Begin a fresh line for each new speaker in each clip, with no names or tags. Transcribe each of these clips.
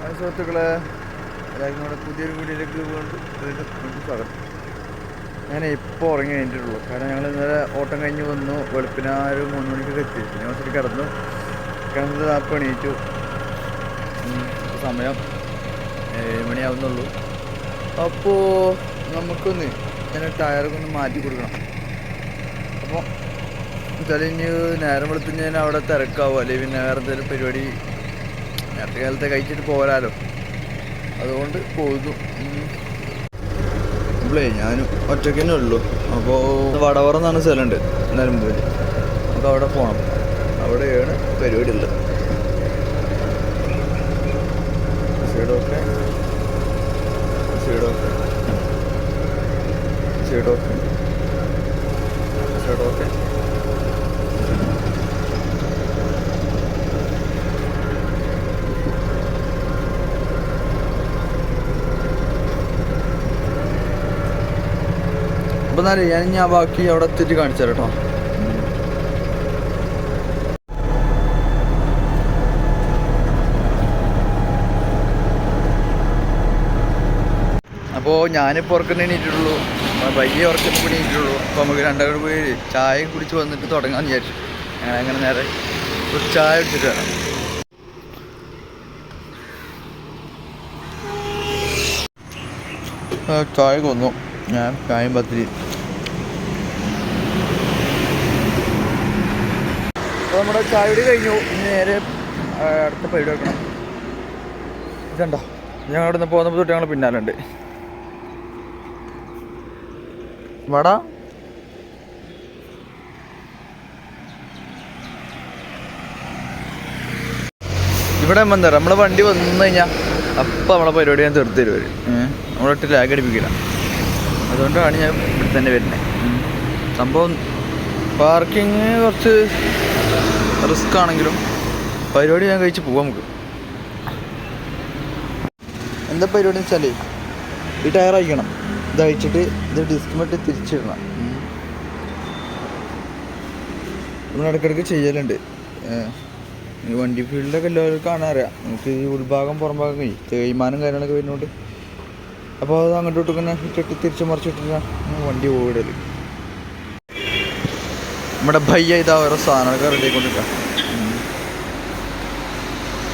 സുഹൃത്തുക്കളെ. എല്ലാവർക്കും കൂടെ പുതിയൊരു വീഡിയോയിലേക്ക് വീണ്ടും സ്വാഗതം. ഞാൻ ഇപ്പോൾ ഉറങ്ങി കഴിഞ്ഞിട്ടുള്ളൂ കാരണം ഞങ്ങൾ ഇന്നലെ ഓട്ടം കഴിഞ്ഞ് വന്നു. വെളുപ്പിന് ആ ഒരു മൂന്ന് മണിക്കൊക്കെ എത്തി. പിന്നെ ഹോസ്പിറ്റലിൽ കിടന്നു. കിടന്നത് അപ്പോൾ എണീറ്റു. സമയം ഏഴ് മണിയാവുന്നുള്ളൂ. അപ്പോൾ നമുക്കൊന്ന് ഞാൻ ടയറൊക്കെ ഒന്ന് മാറ്റി കൊടുക്കണം. അപ്പോൾ വെച്ചാൽ ഇനി നേരം വെളുത്ത് ഞാൻ അവിടെ തിരക്കാവും. അല്ലെങ്കിൽ പിന്നെ വേറെ എന്തെങ്കിലും പരിപാടി നേരത്തെ കാലത്തെ കഴിച്ചിട്ട് പോരാലോ. അതുകൊണ്ട് പോകുന്നു ഇപ്പോഴേ ഞാൻ ഒറ്റയ്ക്ക് തന്നെ ഉള്ളൂ. അപ്പോൾ വടവറ എന്നാണ് സ്ഥലമുണ്ട്. നിലമ്പൂർ നമുക്ക് അവിടെ പോകണം അവിടെയാണ് പരിപാടി ഉള്ളത്. ഓക്കെ ഓക്കെ ഓക്കെ സൈഡൊക്കെ അപ്പം എന്നാലും ഞാൻ ഞാൻ ബാക്കി അവിടെ എത്തിയിട്ട് കാണിച്ചു തരാം കേട്ടോ. അപ്പോൾ ഞാനിപ്പോൾ ഉറക്കുന്ന പയ്യെ ഉറക്കം കൂടി അപ്പോൾ നമുക്ക് രണ്ടാമത് പോയി ചായ കുടിച്ച് വന്നിട്ട് തുടങ്ങാമെന്ന് വിചാരിച്ചു. അങ്ങനെ അങ്ങനെ നേരെ ഒരു ചായ കുടിച്ചിട്ട് വരാം. ചായ കൊന്നു. ഞാൻ ചായയും പത്തിരി അപ്പോൾ നമ്മുടെ ചായ കുടി കഴിഞ്ഞു. ഇനി നേരെ അടുത്ത പരിപാടി വെക്കണം. ഇതുണ്ടോ? ഞങ്ങൾ അവിടെ നിന്ന് പോകുന്നപ്പോൾ തൊട്ട് ഞങ്ങൾ പിന്നാലുണ്ട് വട. ഇവിടെ എന്താ നമ്മളെ വണ്ടി വന്നു കഴിഞ്ഞാൽ അപ്പം നമ്മളെ പരിപാടി ഞാൻ തീർത്ത് തരും നമ്മളൊട്ട് ലാഗ് അടിപ്പിക്കില്ല. അതുകൊണ്ടാണ് ഞാൻ ഇവിടെ തന്നെ വരുന്നത് സംഭവം പാർക്കിങ് കുറച്ച് റിസ്ക് ആണെങ്കിലും പരിപാടി ഞാൻ കഴിച്ച് പോവാം നമുക്ക്. എന്താ പരിപാടി വെച്ചാലേ ഈ ടയർ അയക്കണം ഇത് അയച്ചിട്ട് ഇത് ഡിസ്ക് മറ്റ് തിരിച്ചിടണം. നമ്മൾ ഇടയ്ക്കിടയ്ക്ക് ചെയ്യലുണ്ട്. വണ്ടി ഫീൽഡിലൊക്കെ എല്ലാവർക്കും കാണാൻ അറിയാം. നമുക്ക് ഈ ഉൾഭാഗം പുറം ഭാഗം ഈ തേയ്മാനം കാര്യങ്ങളൊക്കെ വരുന്നോണ്ട്. അപ്പോൾ അത് അങ്ങോട്ടും ഇങ്ങനെ ഇട്ടിട്ട് തിരിച്ച് മറിച്ചിട്ടില്ല വണ്ടി ഓടൽ നമ്മുടെ ഭയ്യ ഇതാ ഓരോ സാധനങ്ങളൊക്കെ റെഡി ആയിക്കൊണ്ടിരിക്കുക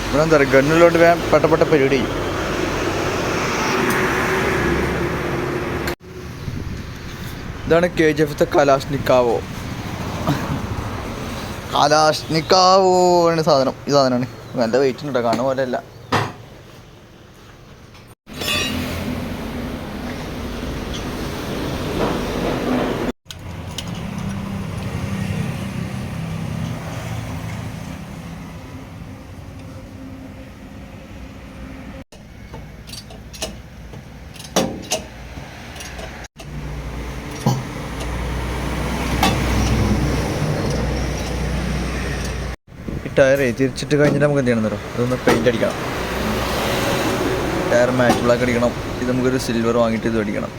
ഇവിടെ എന്താ പറയുക? ഗണ്ണിലോട്ട് വേഗം പെട്ടപ്പെട്ട പരിപാടി ചെയ്യും. ഇതാണ് കെ ജി എഫത്തെ കലാഷ്നിക്കാവോ കലാഷ്നിക്കാവോ ആണ് സാധനം. ഈ സാധനമാണ്. നല്ല വെയിറ്റ് ഉണ്ട്? കാണുന്ന ഈ ടയറേ തിരിച്ചിട്ട് കഴിഞ്ഞിട്ട് നമുക്ക് എന്ത് ചെയ്യണം തരാം ഇതൊന്ന് പെയിന്റ് അടിക്കണം. ടയർ മാറ്റ് ബ്ലാക്ക് അടിക്കണം. ഇത് നമുക്കൊരു സിൽവർ വാങ്ങിയിട്ട് ഇത് അടിക്കണം.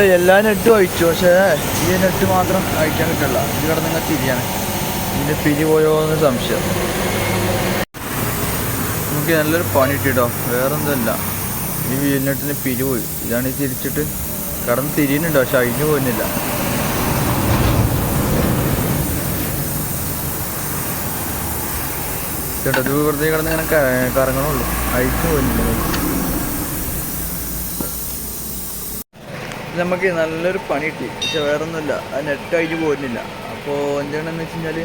നമ്മൾ എല്ലാ നെറ്റും അയച്ചു പക്ഷേ ഈ നെറ്റ് മാത്രം അയക്കാൻ കിട്ടില്ല ഇത് കിടന്നിങ്ങനെ തിരിയാണ്. ഇതിന്റെ പിരി പോയോ എന്ന് സംശയം. നമുക്ക് നല്ലൊരു പണി കിട്ടിട്ടോ വേറെ എന്തല്ല ഈ വീൽ നെറ്റിന് പിരി പോയി. ഇതാണ് ഈ തിരിച്ചിട്ട് കടന്ന് തിരിയുന്നുണ്ട്. പക്ഷെ അഴിഞ്ഞു പോകുന്നില്ല. ചേട്ടാ ഇത് വെറുതെ കിടന്ന് ഇങ്ങനെ കറങ്ങണുള്ളൂ അഴിച്ചു പോകുന്നില്ല. നമുക്ക് നല്ലൊരു പണി കിട്ടി. പക്ഷെ വേറെ ഒന്നുമില്ല അത് നെറ്റ് പോരുന്നില്ല. അപ്പോൾ എന്താണെന്ന് വെച്ച് കഴിഞ്ഞാൽ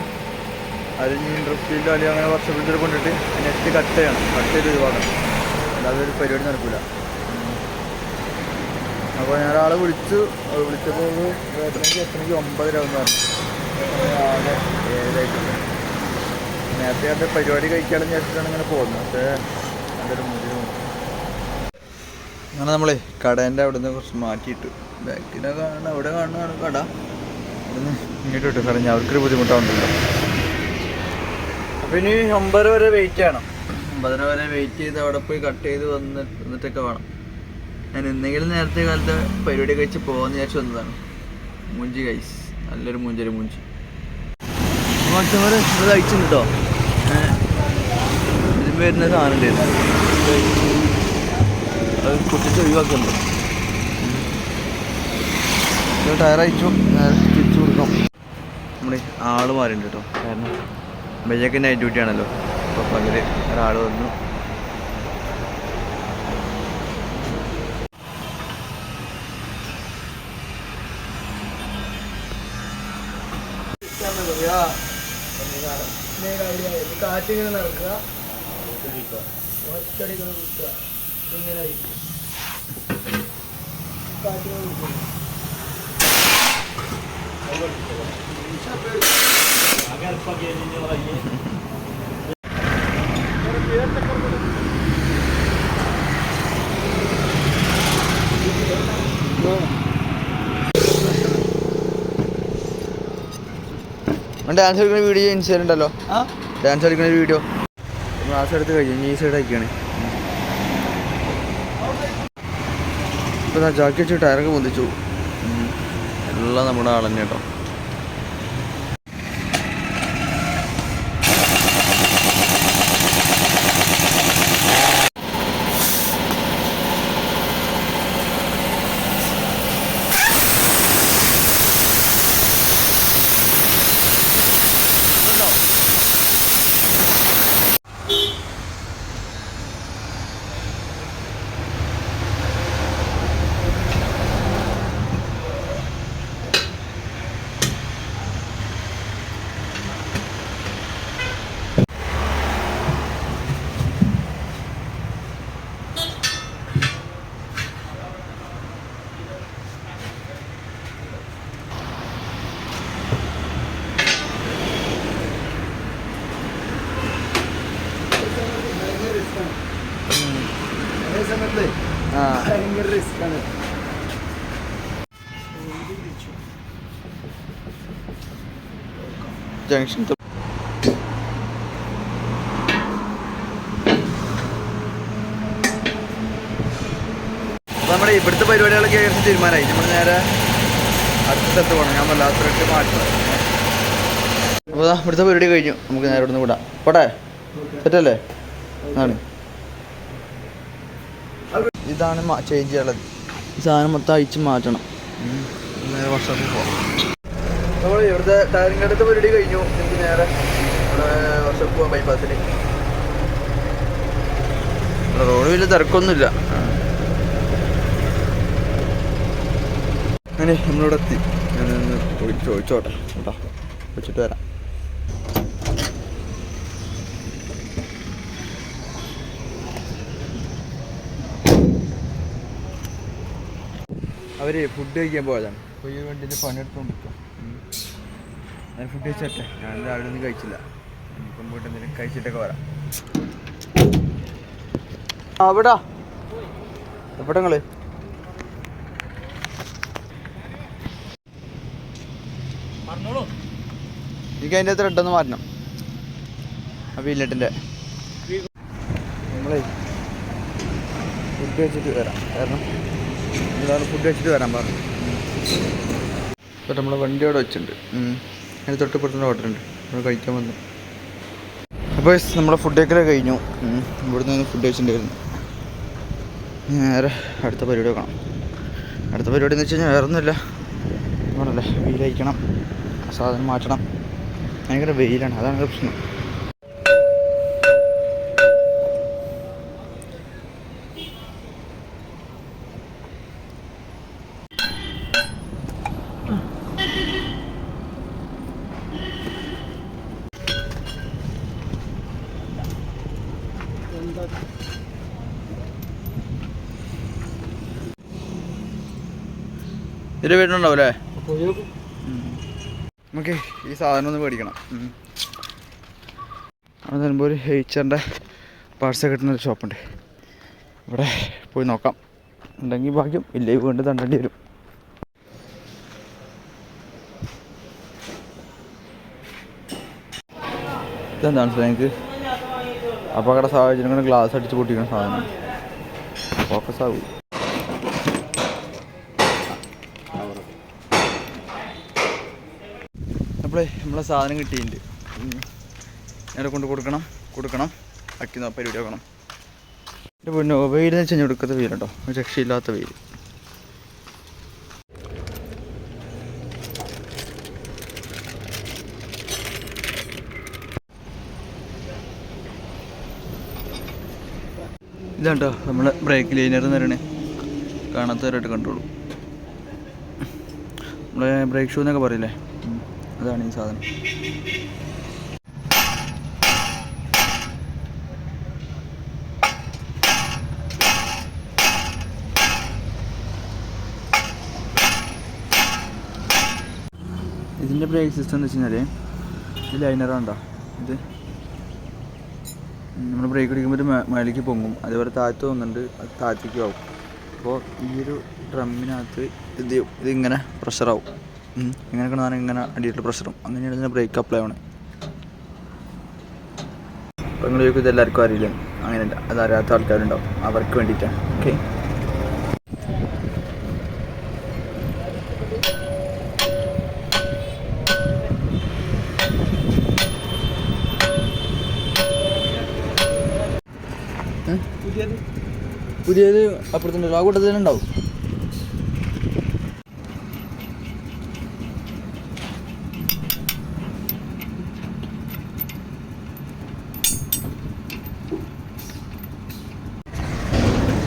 അത് ഇനി ഇൻട്രസ്റ്റിലോ അല്ലെങ്കിൽ അങ്ങനെ വർഷത്തിൽ കൊണ്ടിട്ട് നെറ്റ് കട്ട് ചെയ്യണം. കട്ട് ചെയ്ത് ഒഴിവാക്കണം. അല്ലാതെ ഒരു പരിപാടി നടക്കില്ല അപ്പോൾ ഞാൻ ഒരാളെ വിളിച്ചു. വിളിച്ചപ്പോൾ എത്രയ്ക്ക് എത്രയ്ക്ക് ഒമ്പതര ഒന്ന് പറഞ്ഞു. ആകെ ഏഴായിട്ടില്ല നേരത്തെ അത് പരിപാടി കഴിക്കാനും ചേച്ചിട്ടാണ് ഇങ്ങനെ പോകുന്നത്. പക്ഷേ നല്ലൊരു മുതിര് അങ്ങനെ നമ്മളെ കടേന്റെ അവിടെ നിന്ന് കുറച്ച് മാറ്റിയിട്ട് ബാക്കിനെ കാണുന്ന അവിടെ കാണുന്നതാണ് കട. ഇവിടുന്ന് ഇങ്ങോട്ട് വിട്ടു. സാറേ ഞാൻ അവർക്കൊരു ബുദ്ധിമുട്ടാവുന്നുണ്ടല്ലോ. അപ്പം ഇനി ഒമ്പതര വരെ വെയിറ്റ് ചെയ്യണം. ഒമ്പതര വരെ വെയിറ്റ് ചെയ്ത് അവിടെ പോയി കട്ട് ചെയ്ത് വന്ന് വന്നിട്ടൊക്കെ വേണം. ഞാൻ എന്തെങ്കിലും നേരത്തെ കാലത്ത് പരിപാടി കഴിച്ച് പോകാന്ന് വിചാരിച്ചു വന്നതാണ്. മൂഞ്ചി കൈസ് നല്ലൊരു മൂഞ്ചൊരു മൂഞ്ചി. മറ്റവര് ഇത് കഴിച്ചിട്ടുണ്ട് കേട്ടോ ഇതിന് വരുന്ന സാധനം ഉണ്ടായിരുന്നു അത് കുട്ടിച്ച് ഒഴിവാക്കുന്നുണ്ട്. ടയർ അയച്ചു നേരെ തിരിച്ചു കൊടുക്കാം. നമ്മുടെ ആൾ മാറിയുണ്ട് കേട്ടോ. കാരണം ബജക്ക് നൈറ്റ് ഡ്യൂട്ടി ആണല്ലോ. അപ്പോൾ പകൽ ഒരാൾ വന്നു.
കാറ്റിങ്ങനെ നടക്കുക ഒറ്റടിക്കണം കിട്ടുക ഇങ്ങനെ കാറ്റിങ്ങനെ
ഡാൻസ് കളിക്കുന്ന വീഡിയോ ഇൻസ്റ്റയിൽ ഉണ്ടല്ലോ. ഡാൻസ് കളിക്കുന്ന വീഡിയോ ക്ലാസ് എടുത്ത് കഴിഞ്ഞു ഈ സൈഡ് ആക്കിയാണ്. ഇപ്പോൾ ജാക്കി വെച്ച് ടയറൊക്കെ പൊന്തിച്ചു. ഉം. എല്ലാം നമ്മുടെ ആൾ തന്നെ കേട്ടോ
അതേ സമയത്ത് ഭയങ്കര
ജംഗ്ഷൻ നമ്മുടെ ഇവിടുത്തെ പരിപാടികളൊക്കെ ഏകദേശം തീരുമാനമായി. നമ്മൾ നേരെ അടുത്ത സ്ഥലത്ത് പോകണം ഞാൻ വല്ലാത്ത ത്രെഡ് മാറ്റണം. അപ്പോൾ ഇവിടുത്തെ പരിപാടി കഴിഞ്ഞു. നമുക്ക് നേരെ ഇവിടുന്ന് വിടാം. പോട്ടെ? സെറ്റല്ലേ ആണ് ഇതാണ് ചേഞ്ച് ചെയ്യാനുള്ളത് ഈ സാധനം മൊത്തം അയച്ച് മാറ്റണം. നേരെ പോവാം. നമ്മൾ ഇവിടുത്തെ ടയറിന്റെ അടുത്ത് പരിപാടി കഴിഞ്ഞു. എനിക്ക് നേരെ ഇവിടെ പോവാം ബൈപ്പാസിൽ റോഡ് വലിയ തിരക്കൊന്നുമില്ല. അങ്ങനെ നമ്മളിവിടെ എത്തി. ഞാൻ പോയി ചോദിച്ചോട്ടെ. കേട്ടോ. വെച്ചിട്ട് വരാം. അവർ ഫുഡ് കഴിക്കാൻ പോയതാണ്. അപ്പോൾ ഈ പണിയെടുത്തോണ്ടിരിക്കും ഞാൻ ഫുഡ് കഴിച്ചട്ടെ. ഞാൻ അവിടെ ഒന്നും കഴിച്ചില്ല. ഇപ്പം പോയിട്ട് എന്തെങ്കിലും കഴിച്ചിട്ടൊക്കെ വരാം. അവിടാ എവിടാ? നിങ്ങൾ? എനിക്ക് അതിന്റെ അത്ര ഇട്ടെന്ന് മാറ്റണം. ആ വീലെട്ടിന്റെ നമ്മളേ ഫുഡ് കഴിച്ചിട്ട് വരാം. കാരണം ഇതാണ് ഫുഡ് കഴിച്ചിട്ട് വരാൻ പറഞ്ഞു. ഇപ്പോൾ നമ്മളെ വണ്ടി അവിടെ വെച്ചിട്ടുണ്ട്. അതിന് തൊട്ടിപ്പുറത്തുള്ള പെട്ടെന്ന് ഉണ്ട്. നമ്മൾ കഴിക്കാൻ വന്നു. അപ്പോൾ നമ്മളെ ഫുഡ് കഴിക്കലൊക്കെ കഴിഞ്ഞു. ഇവിടുന്ന് നിന്ന് ഫുഡ് കഴിച്ചിട്ടുണ്ടായിരുന്നു. നേരെ അടുത്ത പരിപാടി വെക്കണം അടുത്ത പരിപാടി എന്ന് വെച്ച് കഴിഞ്ഞാൽ വേറെ ഒന്നുമില്ല. ആണല്ലേ വെയിൽ സാധനം മാറ്റണം. ഭയങ്കര വെയിലാണ്. അതാണ് പ്രശ്നം. ഇതിൽ വീടുണ്ടാവും അല്ലേ നമുക്ക് ഈ സാധനം ഒന്ന് മേടിക്കണം. അവിടെ നിലമ്പോൾ ഒരു ഹെയ്ച്ചറിന്റെ പാർസൽ കിട്ടുന്ന ഒരു ഷോപ്പുണ്ട്. ഇവിടെ പോയി നോക്കാം. ഉണ്ടെങ്കിൽ ഭാഗ്യം ഇല്ലെങ്കിൽ വീണ്ടും തണ്ടേണ്ടി വരും. ഇതെന്താണ് സാർ അപകട സാഹചര്യങ്ങൾ ഗ്ലാസ് അടിച്ച് പൊട്ടിക്കുന്ന സാധനം. ഫോക്കസ് ആവും. അപ്പോഴേ നമ്മളെ സാധനം കിട്ടിയിട്ടുണ്ട്. നേരെ കൊണ്ട് കൊടുക്കണം കൊടുക്കണം. അക്കി പരിപാടി ആക്കണം. എന്റെ പൊന്നോ വെയിലെന്ന് വെച്ച് കഴിഞ്ഞാൽ എടുക്കാത്ത വെയിലുണ്ടോ രക്ഷയില്ലാത്ത വെയിൽ. ഇതാണ്ടോ നമ്മളെ ബ്രേക്ക് ലൈനർ എന്ന് പറയണേ. കാണാത്തവരായിട്ട് കണ്ടോളൂ. നമ്മളെ ബ്രേക്ക് ഷൂ എന്നൊക്കെ പറയില്ലേ? അതാണ് ഈ സാധനം. ഇതിന്റെ ബ്രേക്ക് സിസ്റ്റം എന്ന് വെച്ച് കഴിഞ്ഞാൽ ഇത് ലൈനറാണ്ടോ ഇത് നമ്മൾ ബ്രേക്ക് അടിക്കുമ്പോൾ ഒരു മേലേക്ക് പൊങ്ങും. അതേപോലെ താഴ്ത്ത് തോന്നുന്നുണ്ട് അത് താഴ്ത്തേക്ക് ആവും. അപ്പോൾ ഈ ഒരു ഡ്രമ്മിനകത്ത് ഇത് ഇതിങ്ങനെ പ്രഷറാവും ഇങ്ങനെ കിടന്നാണ് ഇങ്ങനെ അടിയിട്ട് പ്രഷറും അങ്ങനെയാണ് ഇതിന് ബ്രേക്ക് അപ്ലൈ ആവണേ. അപ്പോൾ നിങ്ങൾ ചോദിക്കും ഇതെല്ലാവർക്കും അറിയില്ല? അങ്ങനെയല്ല അത് അറിയാത്ത ആൾക്കാരുണ്ടാവും. അവർക്ക് വേണ്ടിയിട്ടാണ്. ഓക്കെ
പുതിയത്
അപ്പുറത്തുണ്ട്. ആ കൂട്ടത്തിൽ തന്നെ ഉണ്ടാവും.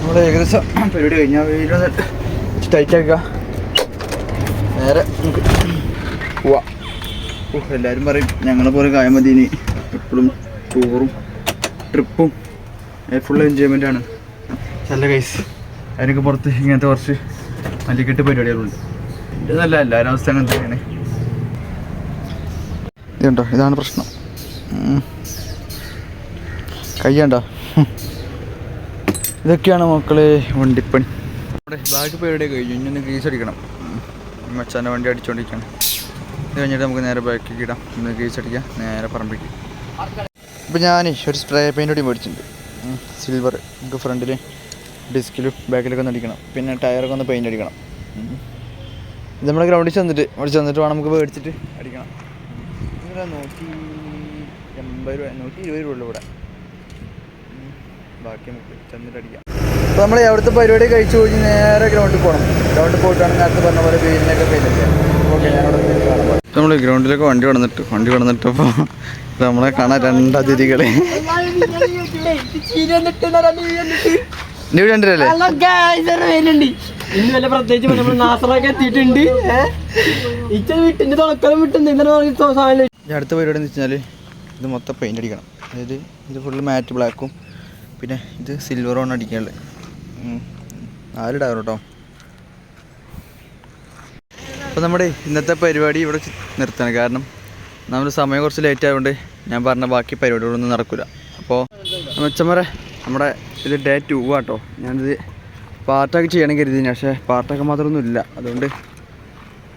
നമ്മുടെ ഏകദേശം പരിപാടി കഴിഞ്ഞാൽ വീട് ടൈറ്റ് ആക്കുക. നേരെ നമുക്ക് പോവാം. എല്ലാവരും പറയും ഞങ്ങളെ പോലെ കായമതീന് എപ്പോഴും ടൂറും ട്രിപ്പും ഫുൾ എൻജോയ്മെന്റ് ആണ്. നല്ല കൈസ് അതിനൊക്കെ പുറത്ത് ഇങ്ങനത്തെ കുറച്ച് മല്ലിക്കെട്ട് പരിപാടികളുണ്ട്. നല്ല എല്ലാവരും അവസ്ഥ അങ്ങനെ തന്നെയാണ്. ഇതുണ്ടോ? ഇതാണ് പ്രശ്നം. കയ്യണ്ടോ? ഇതൊക്കെയാണ് മക്കളെ വണ്ടിപ്പണി. നമ്മുടെ ബാഗ് പരിപാടി കഴിഞ്ഞു. ഇനി ഒന്ന് ഗ്രീസ് അടിക്കണം. മച്ചാന്റെ വണ്ടി അടിച്ചുകൊണ്ടിരിക്കണം ഇത് കഴിഞ്ഞിട്ട് നമുക്ക് നേരെ ബാക്കിൽ ഇടാം. ഇന്ന് ഗ്രീസ് അടിക്കാം. നേരെ പറമ്പിക്ക് ഇപ്പം ഞാൻ ഒരു സ്പ്രേ പെയിന്റ് കൂടി മേടിച്ചിട്ടുണ്ട്. സിൽവർ നമുക്ക് ഫ്രണ്ടിൽ ഡിസ്കിലും ബാക്കിലൊക്കെ ഒന്ന് അടിക്കണം. പിന്നെ ടയറൊക്കെ ഒന്ന് പെയിന്റ് അടിക്കണം. ഇത് നമ്മൾ ഗ്രൗണ്ടിൽ ചെന്നിട്ട് അവിടെ ചെന്നിട്ട് വേണം നമുക്ക് മേടിച്ചിട്ട് അടിക്കണം. ഇവിടെ നൂറ്റി എൺപത് രൂപ നൂറ്റി ഇരുപത് രൂപ ഉള്ളൂ ഇവിടെ. ബാക്കി നമുക്ക് ചെന്നിട്ട് അടിക്കാം. അപ്പോൾ നമ്മൾ അവിടുത്തെ പരിപാടി കഴിച്ചു കഴിഞ്ഞ് നേരെ ഗ്രൗണ്ടിൽ പോകണം ഗ്രൗണ്ടിൽ പോയിട്ടാണ് നേരത്തെ പറഞ്ഞ പോലെ വെയിലിനൊക്കെ പെയിന്റ് അടിക്കാം ഓക്കെ ഞാനവിടെ കാണാം. നമ്മൾ ഗ്രൗണ്ടിലേക്ക് വണ്ടി കടന്നിട്ട് വണ്ടി കടന്നിട്ടപ്പോൾ നമ്മളെ കാണാൻ രണ്ട് ഇവിടെ രണ്ടരല്ലേ
ഇന്ന് വല്ല പ്രത്യേകിച്ച് നമ്മൾ നാസറൊക്കെ എത്തിയിട്ടുണ്ട്. ഇച്ച വീട്ടിന്റെ തുണക്കലും വിട്ടുണ്ട് ഇന്നലെ സാധനം
അടുത്ത പരിപാടി എന്ന് വെച്ചാൽ ഇത് മൊത്തം പെയിന്റ് അടിക്കണം. അതായത് ഇത് ഫുള്ള് മാറ്റ് ബ്ലാക്കും പിന്നെ ഇത് സിൽവറുമാണ് അടിക്കാനുള്ളത്. നാല് ടയർ കേട്ടോ അപ്പോൾ നമ്മുടെ ഇന്നത്തെ പരിപാടി ഇവിടെ നിർത്തണം. കാരണം നമ്മൾ സമയം കുറച്ച് ലേറ്റ് ആയതുകൊണ്ട് ഞാൻ പറഞ്ഞ ബാക്കി പരിപാടികളൊന്നും നടക്കില്ല അപ്പോൾ മെച്ചന്മാരെ നമ്മുടെ ഇത് ഡേ ടു ആട്ടോ. ഞാനിത് പാർട്ടൊക്കെ ചെയ്യണം കരുതിന് പക്ഷേ പാർട്ടൊക്കെ മാത്രമൊന്നും ഇല്ല അതുകൊണ്ട്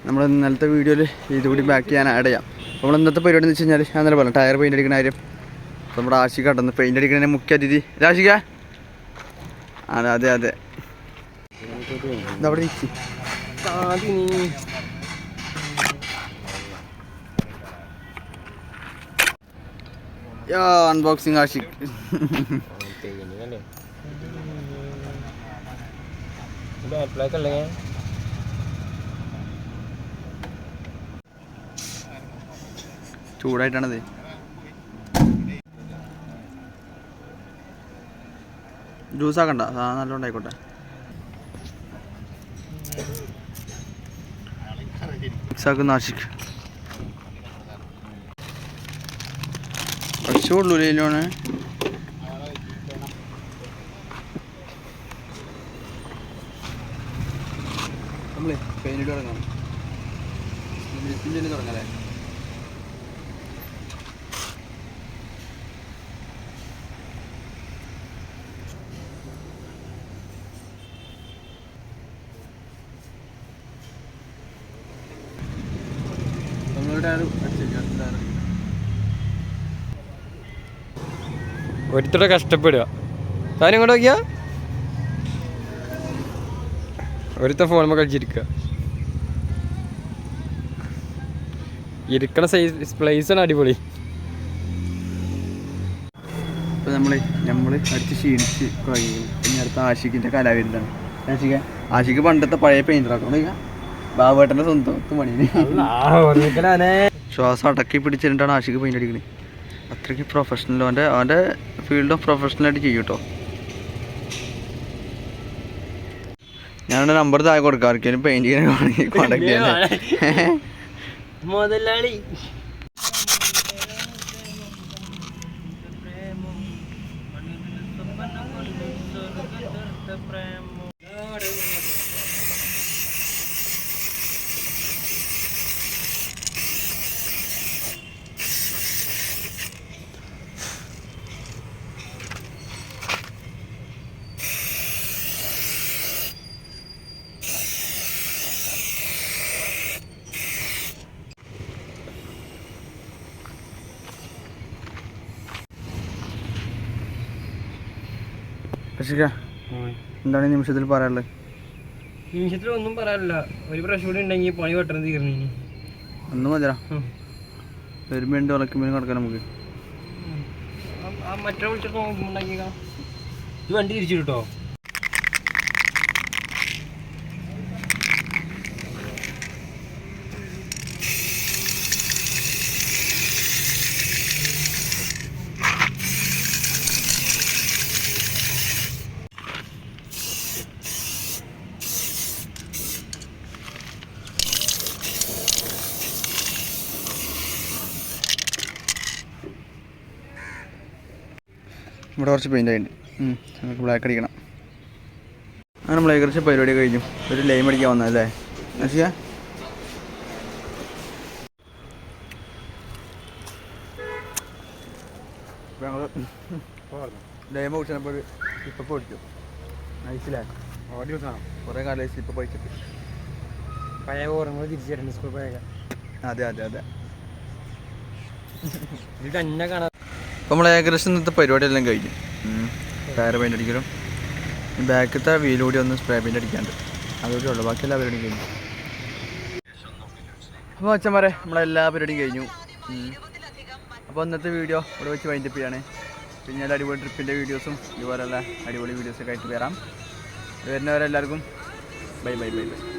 നമ്മൾ ഇന്നലത്തെ വീഡിയോയിൽ ഇതുകൂടി ബാക്ക് ചെയ്യാൻ ആഡ് ചെയ്യാം. നമ്മൾ ഇന്നത്തെ പരിപാടി എന്ന് വെച്ച് കഴിഞ്ഞാൽ ഞാൻ നല്ല പറഞ്ഞു ടയർ പെയിന്റ് അടിക്കുന്ന കാര്യം. നമ്മുടെ ആശിക കടന്ന് പെയിന്റ് അടിക്കുന്നതിന് മുഖ്യ അതിഥി. രാശിക അതെ അതെ അതെ. ഇതവിടെ അൺബോക്സിങ് ആഷിക് ചൂടായിട്ടാണത് ജ്യൂസ് ആക്കണ്ട നമ്മളേ പെയിനിട്ട് തുടങ്ങാം. നമ്മളുടെ ആരും അടിച്ചില്ല
ഒരുത്തടെ കഷ്ടപ്പെടുക. താനും ഇങ്ങോട്ട് നോക്കിയാ? ഒരുത്ത ഫോണുമ്പോൾ കളിച്ചിരിക്കുക ഇരിക്കണ സൈസ് പ്ലേസാണ് അടിപൊളി.
അപ്പോൾ നമ്മൾ നമ്മൾ അടിച്ച് ക്ഷീണിച്ച് കഴിഞ്ഞു ഇനി അടുത്ത ആഷിക്കിന്റെ കലാവിരുദ്ധാണ് ആഷിക ആഷിക്ക് പണ്ടത്തെ പഴയ പെയിന്ററാക്കണം ബാബേട്ടന്റെ സ്വന്തം പണി. ശ്വാസം അടക്കി പിടിച്ചിട്ടാണ് ആശിക്ക് പെയിന്റ് അടിക്കുന്നത് അത്രയ്ക്ക് പ്രൊഫഷണൽ അവന്റെ അവന്റെ ഫീൽഡ് ഓഫ് പ്രൊഫഷണലായിട്ട് ചെയ്യും കേട്ടോ ഞാനുടെ നമ്പർ താഴെ കൊടുക്കാം. ആർക്കെങ്കിലും പെയിന്റിങ്ങിന് ചെയ്യാൻ കോണ്ടാക്ട് ചെയ്യാൻ
മുതലാളി.
ആഷിക എന്താണ് ഈ നിമിഷത്തിൽ പറയാനുള്ളത്?
നിമിഷത്തിൽ ഒന്നും പറയാനില്ല. ഒരു പ്രാവശ്യം കൂടി ഉണ്ടെങ്കിൽ പണി പെട്ടെന്ന് തീർന്നു
ഒന്ന് മതിരാ വരുമ്പോണ്ട് ഉറക്കുമ്പോൾ കിടക്കാം നമുക്ക്.
മറ്റേ വിളിച്ചിട്ട് ഉണ്ടാക്കിയേക്കാ. ഇത് വണ്ടി തിരിച്ചു കിട്ടോ
ഇവിടെ കുറച്ച് പെയിന്റ് ആയിട്ടുണ്ട് നമുക്ക് ബ്ലാക്ക് അടിക്കണം. അങ്ങനെ നമ്മൾ ഏകദേശം പരിപാടി കഴിഞ്ഞു. ഒരു ലൈം അടിക്കാൻ വന്നതല്ലേ നശിയ ലൈമ കുടിച്ചപ്പോൾ ഇപ്പം പൊടിച്ചു. കുറേ കാലം ഇപ്പം പൊടിച്ചിട്ട്.
പഴയ ഓർമ്മകൾ തിരിച്ചു സ്കൂൾ പഴയ
അതെ അതെ അതെ.
ഇത് തന്നെ കാണാൻ
അപ്പോൾ നമ്മൾ ഏകദേശം ഇന്നത്തെ പരിപാടിയെല്ലാം കഴിഞ്ഞു. Tyre paint അടിക്കലും. ബാക്കത്തെ വീലൂടി ഒന്ന് സ്പ്രേ പെയിന്റ് അടിക്കാണ്ട്. അതുകൂടി ഉള്ളു. ബാക്കി എല്ലാ പരിപാടിയും കഴിഞ്ഞു. അപ്പോൾ അച്ഛൻ പറയാം നമ്മളെല്ലാ പരിപാടിയും കഴിഞ്ഞു. അപ്പോൾ ഇന്നത്തെ വീഡിയോ ഇവിടെ വെച്ച് വൈൻഡപ്പ് ചെയ്യാണ്. പിന്നീട് അടിപൊളി ട്രിപ്പിന്റെ വീഡിയോസും ഇതുപോലെയുള്ള അടിപൊളി വീഡിയോസൊക്കെ ആയിട്ട് വരാം. വരുന്നവരെല്ലാവർക്കും ബൈ ബൈ ബൈ ബൈ